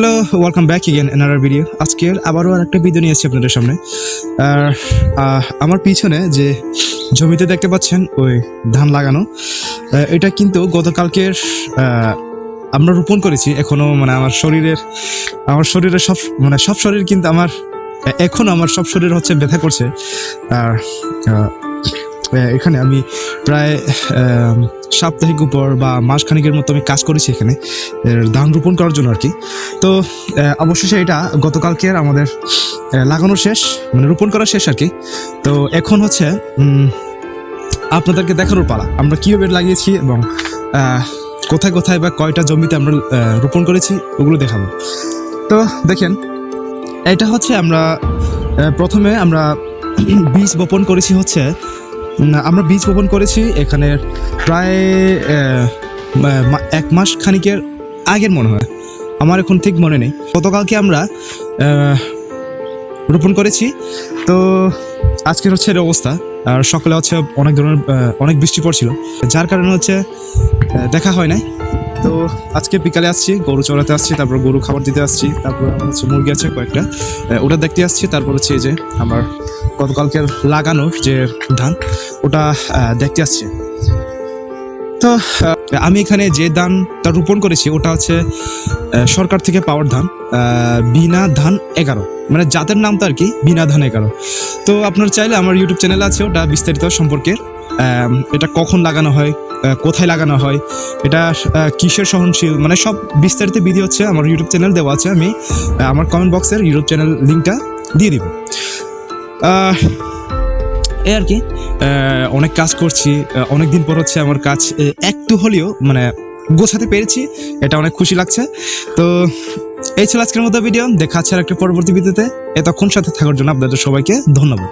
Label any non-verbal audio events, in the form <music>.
Hello welcome back again এনার video আজকের আবারও আর একটা ভিডিও নিয়ে এসেছি আপনাদের সামনে। আর আমার পিছনে যে জমিতে দেখতে পাচ্ছেন, ওই ধান লাগানো এটা কিন্তু গতকালকের আমরা রোপণ করেছি এখনও মানে আমার শরীরের আমার শরীরের সব মানে সব শরীর কিন্তু আমার, এখনও আমার সব শরীর হচ্ছে ব্যথা করছে। আর এখানে আমি প্রায় সাপ্তাহিক উপর বা মাসখানিকের মতো আমি কাজ করেছি এখানে ধান রোপণ করার জন্য আর কি। তো অবশেষে এটা গতকালকের আমাদের লাগানো শেষ মানে রোপণ করা শেষ আর কি। তো এখন হচ্ছে আপনাদেরকে দেখানোর পালা, আমরা কীভাবে লাগিয়েছি এবং কোথায় কোথায় বা কয়টা জমিতে আমরা রোপণ করেছি, ওগুলো দেখাবো। তো দেখেন, এটা হচ্ছে আমরা প্রথমে আমরা <clears throat> বীজ বপন করেছি হচ্ছে আমরা বীজ বপন করেছি, এখানে প্রায় এক মাস খানিকের আগের মনে হয়। আমার এখন ঠিক মনে নেই। গতকালকে আমরা রোপণ করেছি। তো আজকের হচ্ছে এর অবস্থা। আর সকালে হচ্ছে অনেক ধরনের অনেক বৃষ্টি পড়ছিল। যার কারণে হচ্ছে দেখা হয় নাই। তো আজকে বিকালে আসছি, গরু চড়াতে আসছি, তারপর গরু খাবার দিতে আসছি, তারপর আমার হচ্ছে মুরগি আছে কয়েকটা। ওটা দেখতে আসছি, তারপর হচ্ছে এই যে আমার গতকালকের লাগানো যে ধান, ওটা দেখতে আসছি। তো আমি এখানে যে ধানটা রোপণ করেছি, ওটা হচ্ছে সরকার থেকে পাওয়ার ধান বিনা ধান এগারো। মানে জাতের নামটা আর কি, বিনা ধান এগারো। তো আপনার চাইলে আমার ইউটিউব চ্যানেল আছে, ওটা বিস্তারিত সম্পর্কে। এটা কখন লাগানো হয় কোথায় লাগানো হয়, এটা কিসের সহনশীল মানে সব বিস্তারিত বিধি হচ্ছে আমার ইউটিউব চ্যানেল দেওয়া আছে, আমি আমার কমেন্ট বক্সের ইউটিউব চ্যানেল লিঙ্কটা দিয়ে দিব। এই আর কি অনেক কাজ করছি অনেক দিন পর হচ্ছে আমার কাজ একটু হলেও মানে গোছাতে পেরেছি, এটা অনেক খুশি লাগছে। তো, এই ছিল আজকের মতো ভিডিও দেখা হচ্ছে আর একটা পরবর্তী ভিডিওতে এতক্ষণ সাথে থাকার জন্য আপনাদের সবাইকে ধন্যবাদ।